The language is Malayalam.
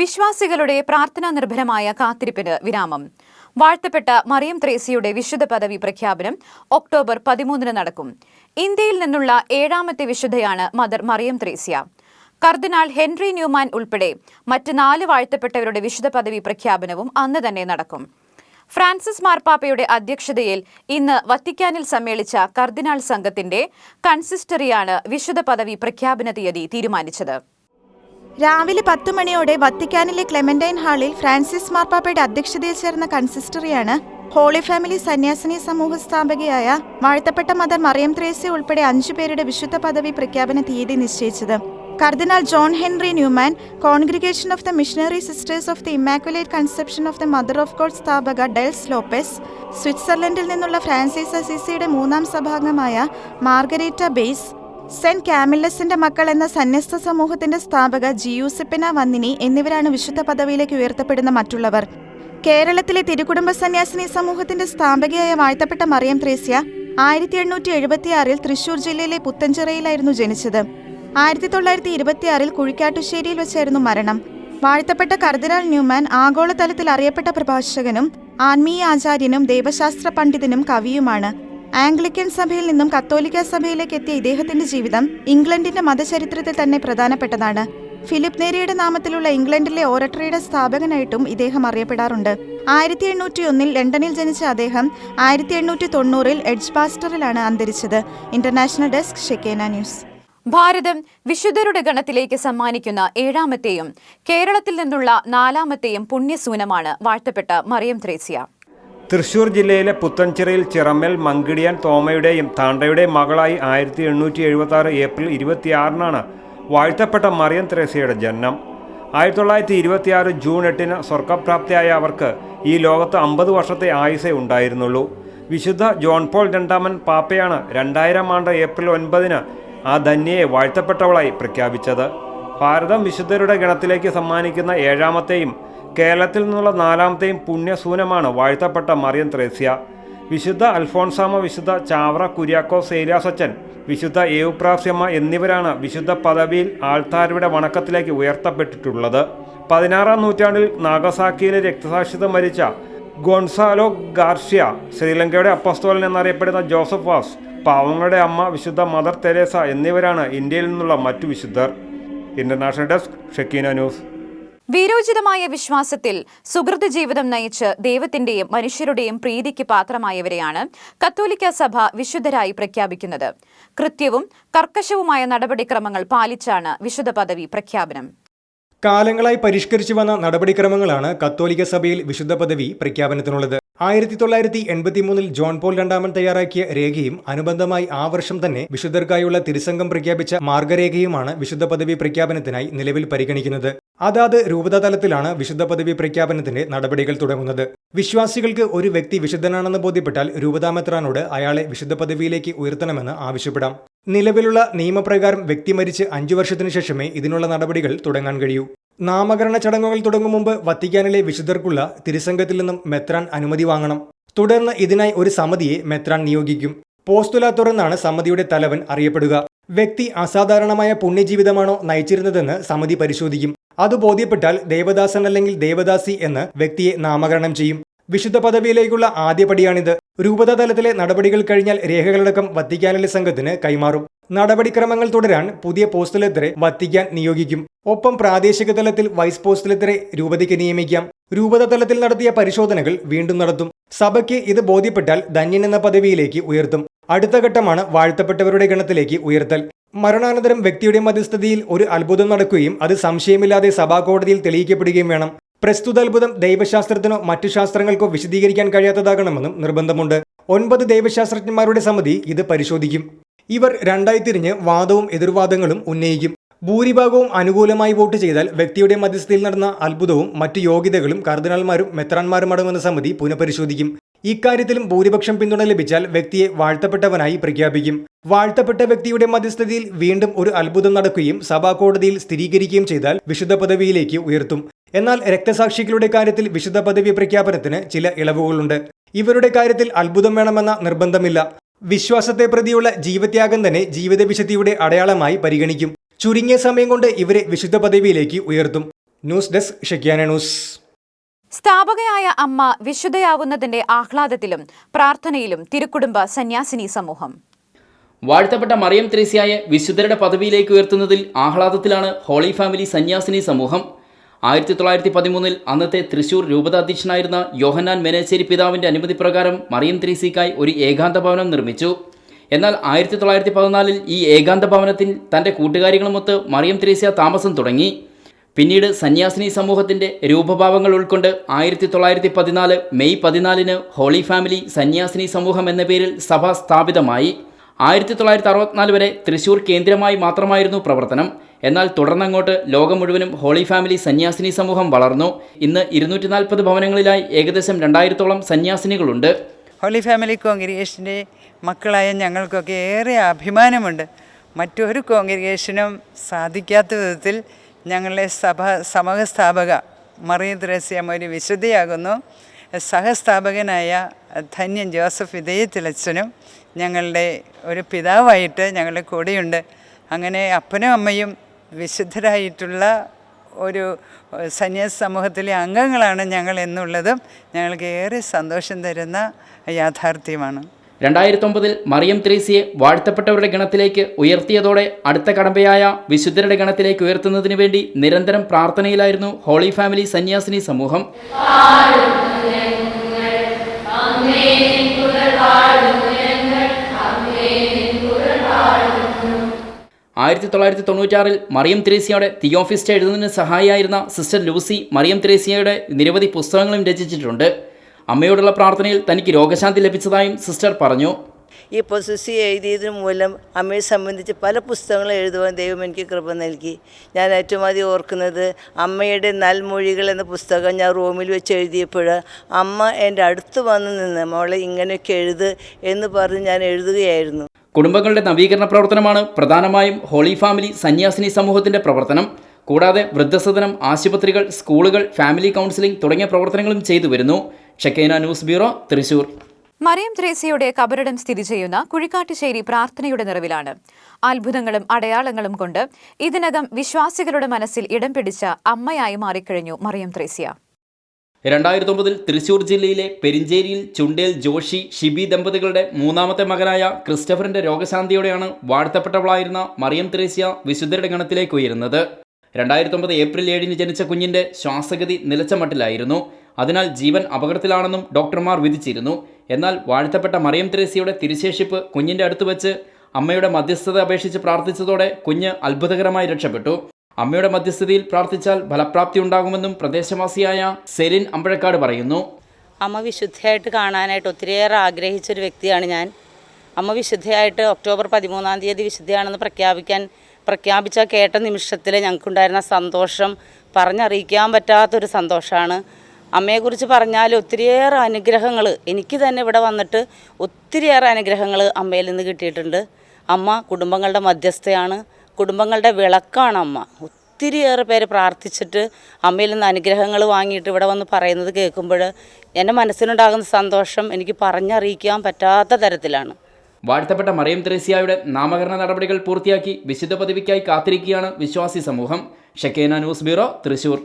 വിശ്വാസികളുടെ പ്രാർത്ഥനാ നിർഭരമായ കാത്തിരിപ്പിന് വിരാമം. വാഴ്ത്തപ്പെട്ട മറിയം ത്രേസിയുടെ വിശുദ്ധ പദവി പ്രഖ്യാപനം ഒക്ടോബർ പതിമൂന്നിന് നടക്കും. ഇന്ത്യയിൽ നിന്നുള്ള ഏഴാമത്തെ വിശുദ്ധയാണ് മദർ മറിയം ത്രേസ്യ. കർദിനാൾ ഹെൻറി ന്യൂമാൻ ഉൾപ്പെടെ മറ്റ് നാല് വാഴ്ത്തപ്പെട്ടവരുടെ വിശുദ്ധ പദവി പ്രഖ്യാപനവും അന്ന് തന്നെ നടക്കും. ഫ്രാൻസിസ് മാർപ്പാപ്പയുടെ അധ്യക്ഷതയിൽ ഇന്ന് വത്തിക്കാനിൽ സമ്മേളിച്ച കർദിനാൾ സംഘത്തിന്റെ കൺസിസ്റ്ററിയാണ് വിശുദ്ധ പദവി പ്രഖ്യാപന തീയതി തീരുമാനിച്ചത്. രാവിലെ പത്തു മണിയോടെ വത്തിക്കാനിലെ ക്ലെമന്റൈൻ ഹാളിൽ ഫ്രാൻസിസ് മാർപ്പാപ്പയുടെ അധ്യക്ഷതയിൽ ചേർന്ന കൺസിസ്റ്ററിയാണ് ഹോളി ഫാമിലി സന്യാസിനി സമൂഹ സ്ഥാപകയായ വാഴ്ത്തപ്പെട്ട മദർ മറിയം ത്രേസ്യ ഉൾപ്പെടെ അഞ്ചു പേരുടെ വിശുദ്ധ പദവി പ്രഖ്യാപന തീയതി നിശ്ചയിച്ചത്. Cardinal John Henry Newman congregation of the missionary sisters of the immaculate conception of the mother of God സ്ഥാപക ഡെൽസ് ലോപ്പസ് സ്വിറ്റ്സർലൻഡിൽ നിന്നുള്ള ഫ്രാൻസിസ് അസീസിയുടെ മൂന്നാം സഭാംഗമായ മാർഗരേറ്റ ബേസ് സെന്റ് കാമില്ലസിന്റെ മക്കൾ എന്ന സന്യസ്ത സമൂഹത്തിന്റെ സ്ഥാപക ജിയൂസിപ്പിന വന്നിനി എന്നിവരാണ് വിശുദ്ധ പദവിയിലേക്ക് ഉയർത്തപ്പെടുന്ന മറ്റുള്ളവർ. കേരളത്തിലെ തിരുകുടുംബ സന്യാസിനി സമൂഹത്തിന്റെ സ്ഥാപകയായ വാഴ്ത്തപ്പെട്ട മറിയം ത്രേസ്യ ആയിരത്തി എണ്ണൂറ്റി എഴുപത്തിയാറിൽ തൃശൂർ ജില്ലയിലെ പുത്തഞ്ചിറയിലായിരുന്നു ജനിച്ചത്. ആയിരത്തി തൊള്ളായിരത്തി ഇരുപത്തിയാറിൽ കുഴിക്കാട്ടുശ്ശേരിയിൽ വെച്ചായിരുന്നു മരണം. വാഴ്ത്തപ്പെട്ട കർദിനാൾ ന്യൂമാൻ ആഗോളതലത്തിൽ അറിയപ്പെട്ട പ്രഭാഷകനും ആത്മീയ ആചാര്യനും ദേവശാസ്ത്ര പണ്ഡിതനും കവിയുമാണ്. ആംഗ്ലിക്കൻ സഭയിൽ നിന്നും കത്തോലിക്ക സഭയിലേക്ക് എത്തിയ ഇദ്ദേഹത്തിന്റെ ജീവിതം ഇംഗ്ലണ്ടിന്റെ മതചരിത്രത്തിൽ തന്നെ പ്രധാനപ്പെട്ടതാണ്. ഫിലിപ്പ് നേരിയുടെ നാമത്തിലുള്ള ഇംഗ്ലണ്ടിലെ ഓറട്ടറിയുടെ സ്ഥാപകനായിട്ടും ഇദ്ദേഹം അറിയപ്പെടാറുണ്ട്. ആയിരത്തി എണ്ണൂറ്റി ഒന്നിൽ ലണ്ടനിൽ ജനിച്ച അദ്ദേഹം ആയിരത്തി എണ്ണൂറ്റി തൊണ്ണൂറിൽ എഡ്ജ്ബാസ്റ്ററിലാണ് അന്തരിച്ചത്. International desk Shekinah news. ഭാരതം വിശുദ്ധരുടെ ഗണത്തിലേക്ക് സമ്മാനിക്കുന്ന ഏഴാമത്തെയും കേരളത്തിൽ നിന്നുള്ള നാലാമത്തെയും പുണ്യസൂനമാണ് വാഴ്ത്തപ്പെട്ട മറിയം ത്രേസ്യ. തൃശൂർ ജില്ലയിലെ പുത്തൻചിറയിൽ ചിറമ്മൽ മങ്കിടിയാൻ തോമയുടെയും താണ്ടയുടെയും മകളായി ആയിരത്തി എണ്ണൂറ്റി എഴുപത്തി ആറ് ഏപ്രിൽ ഇരുപത്തിയാറിനാണ് വാഴ്ത്തപ്പെട്ട മറിയം ത്രേസ്യയുടെ ജനനം. ആയിരത്തി തൊള്ളായിരത്തി ഇരുപത്തിയാറ് ജൂൺ എട്ടിന് സ്വർഗപ്രാപ്തിയായ അവർക്ക് ഈ ലോകത്ത് അമ്പത് വർഷത്തെ ആയുസേ ഉണ്ടായിരുന്നുള്ളൂ. വിശുദ്ധ ജോൺ പോൾ രണ്ടാമൻ പാപ്പയാണ് രണ്ടായിരം ആണ്ട് ഏപ്രിൽ ഒൻപതിന് ആ ധന്യയെ വാഴ്ത്തപ്പെട്ടവളായി പ്രഖ്യാപിച്ചത്. ഭാരതം വിശുദ്ധരുടെ ഗണത്തിലേക്ക് സമ്മാനിക്കുന്ന ഏഴാമത്തെയും കേരളത്തിൽ നിന്നുള്ള നാലാമത്തെയും പുണ്യസൂനമാണ് വാഴ്ത്തപ്പെട്ട മറിയം ത്രേസ്യ. വിശുദ്ധ അൽഫോൺസാമ വിശുദ്ധ ചാവറ കുര്യാക്കോ സേര്യാസച്ചൻ വിശുദ്ധ ഏവുപ്രാസ്യമ്മ എന്നിവരാണ് വിശുദ്ധ പദവിയിൽ ആൾത്താരുടെ വണക്കത്തിലേക്ക് ഉയർത്തപ്പെട്ടിട്ടുള്ളത്. പതിനാറാം നൂറ്റാണ്ടിൽ നാഗസാക്കിയിലെ രക്തസാക്ഷിത മരിച്ച ഗോൺസാലോ ഗാർഷ്യ ശ്രീലങ്കയുടെ അപ്പസ്തോലൻ എന്നറിയപ്പെടുന്ന ജോസഫ് വാസ് പാവങ്ങളുടെ അമ്മ വിശുദ്ധ മദർ തെരേസ എന്നിവരാണ് ഇന്ത്യയിൽ നിന്നുള്ള മറ്റു വിശുദ്ധർ. International desk Shekinah news. വീരോചിതമായ വിശ്വാസത്തിൽ സുഹൃത് ജീവിതം നയിച്ച് ദൈവത്തിന്റെയും മനുഷ്യരുടെയും പ്രീതിക്ക് പാത്രമായവരെയാണ് കത്തോലിക്ക സഭ വിശുദ്ധരായി പ്രഖ്യാപിക്കുന്നത്. കൃത്യവും കർക്കശവുമായ നടപടിക്രമങ്ങൾ പാലിച്ചാണ് വിശുദ്ധ പദവി പ്രഖ്യാപനം. കാലങ്ങളായി പരിഷ്കരിച്ചു വന്ന നടപടിക്രമങ്ങളാണ് കത്തോലിക്ക സഭയിൽ വിശുദ്ധ പദവി പ്രഖ്യാപനത്തിനുള്ളത്. ആയിരത്തി തൊള്ളായിരത്തി എൺപത്തി മൂന്നിൽ ജോൺ പോൾ രണ്ടാമൻ തയ്യാറാക്കിയ രേഖയും അനുബന്ധമായി ആ വർഷം തന്നെ വിശുദ്ധർക്കായുള്ള തിരുസംഘം പ്രഖ്യാപിച്ച മാർഗരേഖയുമാണ് വിശുദ്ധ പദവി പ്രഖ്യാപനത്തിനായി നിലവിൽ പരിഗണിക്കുന്നത്. അതാത് രൂപതാ തലത്തിലാണ് വിശുദ്ധ പദവി പ്രഖ്യാപനത്തിന്റെ നടപടികൾ തുടങ്ങുന്നത്. വിശ്വാസികൾക്ക് ഒരു വ്യക്തി വിശുദ്ധനാണെന്ന് ബോധ്യപ്പെട്ടാൽ രൂപതാമെത്രാനോട് അയാളെ വിശുദ്ധ പദവിയിലേക്ക് ഉയർത്തണമെന്ന് ആവശ്യപ്പെടാം. നിലവിലുള്ള നിയമപ്രകാരം വ്യക്തി മരിച്ച് അഞ്ചു വർഷത്തിനു ശേഷമേ ഇതിനുള്ള നടപടികൾ തുടങ്ങാൻ കഴിയൂ. നാമകരണ ചടങ്ങുകൾ തുടങ്ങും മുമ്പ് വത്തിക്കാനിലെ വിശുദ്ധർക്കുള്ള തിരുസംഘത്തിൽ നിന്നും മെത്രാൻ അനുമതി വാങ്ങണം. തുടർന്ന് ഇതിനായി ഒരു സമിതിയെ മെത്രാൻ നിയോഗിക്കും. പോസ്തുലാത്തോർ എന്നാണ് സമിതിയുടെ തലവൻ അറിയപ്പെടുക. വ്യക്തി അസാധാരണമായ പുണ്യജീവിതമാണോ നയിച്ചിരുന്നതെന്ന് സമിതി പരിശോധിക്കും. അത് ബോധ്യപ്പെട്ടാൽ ദേവദാസൻ അല്ലെങ്കിൽ ദേവദാസി എന്ന് വ്യക്തിയെ നാമകരണം ചെയ്യും. വിശുദ്ധ പദവിയിലേക്കുള്ള ആദ്യപടിയാണിത്. രൂപതാ തലത്തിലെ നടപടികൾ കഴിഞ്ഞാൽ രേഖകളടക്കം വത്തിക്കാനിലെ സംഘത്തിന് കൈമാറും. നടപടിക്രമങ്ങൾ തുടരാൻ പുതിയ പോസ്റ്റലെത്തറെ വത്തിക്കാൻ നിയോഗിക്കും. ഒപ്പം പ്രാദേശിക തലത്തിൽ വൈസ് പോസ്റ്റലെത്തറെ രൂപതയ്ക്ക് നിയമിക്കാം. രൂപത തലത്തിൽ നടത്തിയ പരിശോധനകൾ വീണ്ടും നടത്തും. സഭയ്ക്ക് ഇത് ബോധ്യപ്പെട്ടാൽ ധന്യൻ എന്ന പദവിയിലേക്ക് ഉയർത്തും. അടുത്ത ഘട്ടമാണ് വാഴ്ത്തപ്പെട്ടവരുടെ ഗണത്തിലേക്ക് ഉയർത്തൽ. മരണാനന്തരം വ്യക്തിയുടെ മധ്യസ്ഥതയിൽ ഒരു അത്ഭുതം നടക്കുകയും അത് സംശയമില്ലാതെ സഭാ കോടതിയിൽ തെളിയിക്കപ്പെടുകയും വേണം. പ്രസ്തുത അത്ഭുതം ദൈവശാസ്ത്രത്തിനോ മറ്റു ശാസ്ത്രങ്ങൾക്കോ വിശദീകരിക്കാൻ കഴിയാത്തതാകണമെന്നും നിർബന്ധമുണ്ട്. ഒൻപത് ദൈവശാസ്ത്രജ്ഞന്മാരുടെ സമിതി ഇത് പരിശോധിക്കും. ഇവർ രണ്ടായി തിരിഞ്ഞ് വാദവും എതിർവാദങ്ങളും ഉന്നയിക്കും. ഭൂരിഭാഗവും അനുകൂലമായി വോട്ട് ചെയ്താൽ വ്യക്തിയുടെ മധ്യസ്ഥയിൽ നടന്ന അത്ഭുതവും മറ്റു യോഗ്യതകളും കർദിനാൾമാരും മെത്രാൻമാരും അടങ്ങുന്ന സമിതി പുനഃപരിശോധിക്കും. ഇക്കാര്യത്തിലും ഭൂരിപക്ഷം പിന്തുണ ലഭിച്ചാൽ വ്യക്തിയെ വാഴ്ത്തപ്പെട്ടവനായി പ്രഖ്യാപിക്കും. വാഴ്ത്തപ്പെട്ട വ്യക്തിയുടെ മധ്യസ്ഥതയിൽ വീണ്ടും ഒരു അത്ഭുതം നടക്കുകയും സഭാ കോടതിയിൽ സ്ഥിരീകരിക്കുകയും ചെയ്താൽ വിശുദ്ധ പദവിയിലേക്ക് ഉയർത്തും. എന്നാൽ രക്തസാക്ഷികളുടെ കാര്യത്തിൽ വിശുദ്ധ പദവി പ്രഖ്യാപനത്തിന് ചില ഇളവുകളുണ്ട്. ഇവരുടെ കാര്യത്തിൽ അത്ഭുതം വേണമെന്ന നിർബന്ധമില്ല. വിശ്വാസത്തെ പ്രതിയുള്ള ജീവത്യാഗം തന്നെ ജീവിത വിശുദ്ധിയുടെ അടയാളമായി പരിഗണിക്കും. ചുരുങ്ങിയ സമയം കൊണ്ട് ഇവരെ വിശുദ്ധ പദവിയിലേക്ക് ഉയർത്തും. News desk news. സ്ഥാപകയായ അമ്മ വിശുദ്ധയാവുന്നതിന്റെ ആഹ്ലാദത്തിലും പ്രാർത്ഥനയിലും തിരുക്കുടുംബ സന്യാസിനി സമൂഹം. വാഴ്ത്തപ്പെട്ട മറിയം ത്രേസ്യായെ വിശുദ്ധരുടെ പദവിയിലേക്ക് ഉയർത്തുന്നതിൽ ആഹ്ലാദത്തിലാണ് ഹോളി ഫാമിലി സന്യാസിനി സമൂഹം. ആയിരത്തി തൊള്ളായിരത്തി പതിമൂന്നിൽ അന്നത്തെ തൃശൂർ രൂപതാധ്യക്ഷനായിരുന്ന യോഹന്നാൻ മെനേശ്ശേരി പിതാവിന്റെ അനുമതി പ്രകാരം മറിയം ത്രീസിക്കായി ഒരു ഏകാന്ത ഭവനം നിർമ്മിച്ചു. എന്നാൽ ആയിരത്തി തൊള്ളായിരത്തി പതിനാലിൽ ഈ ഏകാന്ത ഭവനത്തിൽ തന്റെ കൂട്ടുകാരികളുമൊത്ത് മറിയം ത്രീസ്യ താമസം തുടങ്ങി. പിന്നീട് സന്യാസിനി സമൂഹത്തിന്റെ രൂപഭാവങ്ങൾ ഉൾക്കൊണ്ട് ആയിരത്തി തൊള്ളായിരത്തി പതിനാല് മെയ് പതിനാലിന് ഹോളി ഫാമിലി സന്യാസിനി സമൂഹം എന്ന പേരിൽ സഭ സ്ഥാപിതമായി. ആയിരത്തി തൊള്ളായിരത്തി അറുപത്തിനാല് വരെ തൃശൂർ കേന്ദ്രമായി മാത്രമായിരുന്നു പ്രവർത്തനം. എന്നാൽ തുടർന്നങ്ങോട്ട് ലോകം മുഴുവനും ഹോളി ഫാമിലി സന്യാസിനി സമൂഹം വളർന്നു. ഇന്ന് ഇരുന്നൂറ്റി നാൽപ്പത് ഭവനങ്ങളിലായി ഏകദേശം രണ്ടായിരത്തോളം സന്യാസിനികളുണ്ട്. ഹോളി ഫാമിലി കോൺഗ്രിഗേഷന്റെ മക്കളായ ഞങ്ങൾക്കൊക്കെ ഏറെ അഭിമാനമുണ്ട്. മറ്റൊരു കോൺഗ്രിഗേഷനും സാധിക്കാത്ത വിധത്തിൽ ഞങ്ങളുടെ സഭ സമഹസ്ഥാപക മറിയ ദ്രസ്യം ഒരു വിശുദ്ധയാകുന്നു. സഹസ്ഥാപകനായ ധന്യൻ ജോസഫ് വിധേയത്തിലച്ഛനും ഞങ്ങളുടെ ഒരു പിതാവായിട്ട് ഞങ്ങളുടെ കൂടെയുണ്ട്. അങ്ങനെ അപ്പനും അമ്മയും വിശുദ്ധരായിട്ടുള്ള ഒരു സന്യാസ സമൂഹത്തിലെ അംഗങ്ങളാണ് ഞങ്ങൾ എന്നുള്ളതും ഞങ്ങൾക്ക് ഏറെ സന്തോഷം തരുന്ന യാഥാർത്ഥ്യമാണ്. രണ്ടായിരത്തൊമ്പതിൽ മറിയം ത്രേസിയെ വാഴ്ത്തപ്പെട്ടവരുടെ ഗണത്തിലേക്ക് ഉയർത്തിയതോടെ അടുത്ത കടമ്പയായ വിശുദ്ധരുടെ ഗണത്തിലേക്ക് ഉയർത്തുന്നതിന് വേണ്ടി നിരന്തരം പ്രാർത്ഥനയിലായിരുന്നു ഹോളി ഫാമിലി സന്യാസിനി സമൂഹം. ആയിരത്തി തൊള്ളായിരത്തി തൊണ്ണൂറ്റാറിൽ മറിയം ത്രേസ്യയുടെ തിയോഫിസ്റ്റ് എഴുതുന്നതിന് സഹായിയായിരുന്ന സിസ്റ്റർ ലൂസി മറിയം ത്രേസ്യയുടെ നിരവധി പുസ്തകങ്ങളും രചിച്ചിട്ടുണ്ട്. അമ്മയോടുള്ള പ്രാർത്ഥനയിൽ തനിക്ക് രോഗശാന്തി ലഭിച്ചതായും സിസ്റ്റർ പറഞ്ഞു. ഈ പൊസസി എഴുതിയതിനു മൂലം അമ്മയെ സംബന്ധിച്ച് പല പുസ്തകങ്ങളും എഴുതുവാൻ ദൈവം എനിക്ക് കൃപ നൽകി. ഞാൻ ഏറ്റവും ആദ്യം ഓർക്കുന്നത് അമ്മയുടെ നൽമൊഴികൾ എന്ന പുസ്തകം ഞാൻ റൂമിൽ വെച്ച് എഴുതിയപ്പോൾ അമ്മ എന്റെ അടുത്ത് വന്ന് നിന്ന് മോളെ ഇങ്ങനെയൊക്കെ എഴുത് എന്ന് പറഞ്ഞ് ഞാൻ എഴുതുകയായിരുന്നു. കുടുംബങ്ങളുടെ നവീകരണ പ്രവർത്തനമാണ് പ്രധാനമായും ഹോളി ഫാമിലി സന്യാസിനി സമൂഹത്തിന്റെ പ്രവർത്തനം. കൂടാതെ വൃദ്ധസദനം ആശുപത്രികൾ സ്കൂളുകൾ ഫാമിലി കൗൺസിലിംഗ് തുടങ്ങിയ പ്രവർത്തനങ്ങളും ചെയ്തു വരുന്നു. Shekinah news bureau Thrissur. Mariam ത്രേസ്യയുടെ കബറിടം സ്ഥിതി ചെയ്യുന്ന കുഴിക്കാട്ടുശ്ശേരി പ്രാർത്ഥനയുടെ നിറവിലാണ്. അത്ഭുതങ്ങളും അടയാളങ്ങളും കൊണ്ട് ഇതിനകം വിശ്വാസികളുടെ മനസ്സിൽ ഇടം പിടിച്ച അമ്മയായി മാറിക്കഴിഞ്ഞു മറിയം ത്രേസ്യ. രണ്ടായിരത്തി ഒമ്പതിൽ തൃശൂർ ജില്ലയിലെ പെരിഞ്ചേരിയിൽ ചുണ്ടേൽ ജോഷി ഷിബി ദമ്പതികളുടെ മൂന്നാമത്തെ മകനായ ക്രിസ്റ്റഫറിന്റെ രോഗശാന്തിയോടെയാണ് വാഴ്ത്തപ്പെട്ടവളായിരുന്ന മറിയം ത്രേസ്യ വിശുദ്ധരുടെ ഗണത്തിലേക്ക് ഉയരുന്നത്. രണ്ടായിരത്തി ഒമ്പത് ഏപ്രിൽ ഏഴിന് ജനിച്ച കുഞ്ഞിന്റെ ശ്വാസഗതി നിലച്ച മട്ടിലായിരുന്നു. അതിനാൽ ജീവൻ അപകടത്തിലാണെന്നും ഡോക്ടർമാർ വിധിച്ചിരുന്നു. എന്നാൽ വാഴ്ത്തപ്പെട്ട മറിയം ത്രേസ്യയുടെ തിരിശേഷിപ്പ് കുഞ്ഞിന്റെ അടുത്ത് വെച്ച് അമ്മയുടെ മധ്യസ്ഥത അപേക്ഷിച്ച് പ്രാർത്ഥിച്ചതോടെ കുഞ്ഞ് അത്ഭുതകരമായി രക്ഷപ്പെട്ടു. അമ്മയുടെ മധ്യസ്ഥതയിൽ പ്രാർത്ഥിച്ചാൽ ഫലപ്രാപ്തി ഉണ്ടാകുമെന്നും പ്രദേശവാസിയായ സെലിൻ അമ്പഴക്കാട് പറയുന്നു. അമ്മ വിശുദ്ധയായിട്ട് കാണാനായിട്ട് ഒത്തിരിയേറെ ആഗ്രഹിച്ചൊരു വ്യക്തിയാണ് ഞാൻ. അമ്മ വിശുദ്ധയായിട്ട് ഒക്ടോബർ പതിമൂന്നാം തീയതി വിശുദ്ധയാണെന്ന് പ്രഖ്യാപിക്കാൻ പ്രഖ്യാപിച്ച കേട്ട നിമിഷത്തിൽ ഞങ്ങൾക്കുണ്ടായിരുന്ന സന്തോഷം പറഞ്ഞറിയിക്കാൻ പറ്റാത്തൊരു സന്തോഷമാണ്. അമ്മയെക്കുറിച്ച് പറഞ്ഞാൽ ഒത്തിരിയേറെ അനുഗ്രഹങ്ങൾ എനിക്ക് തന്നെ ഇവിടെ വന്നിട്ട് ഒത്തിരിയേറെ അനുഗ്രഹങ്ങൾ അമ്മയിൽ നിന്ന് കിട്ടിയിട്ടുണ്ട്. അമ്മ കുടുംബങ്ങളുടെ മധ്യസ്ഥയാണ്. കുടുംബങ്ങളുടെ വിളക്കാണ് അമ്മ. ഒത്തിരിയേറെ പേര് പ്രാർത്ഥിച്ചിട്ട് അമ്മയിൽ നിന്ന് അനുഗ്രഹങ്ങൾ വാങ്ങിയിട്ട് ഇവിടെ വന്ന് പറയുന്നത് കേൾക്കുമ്പോൾ എന്റെ മനസ്സിനുണ്ടാകുന്ന സന്തോഷം എനിക്ക് പറഞ്ഞറിയിക്കാൻ പറ്റാത്ത തരത്തിലാണ്. വാഴ്ത്തപ്പെട്ട മറിയം ത്രേസ്യയുടെ നാമകരണ നടപടികൾ പൂർത്തിയാക്കി വിശുദ്ധ പദവിക്കായി കാത്തിരിക്കുകയാണ് വിശ്വാസി സമൂഹം. Shekinah news bureau Thrissur.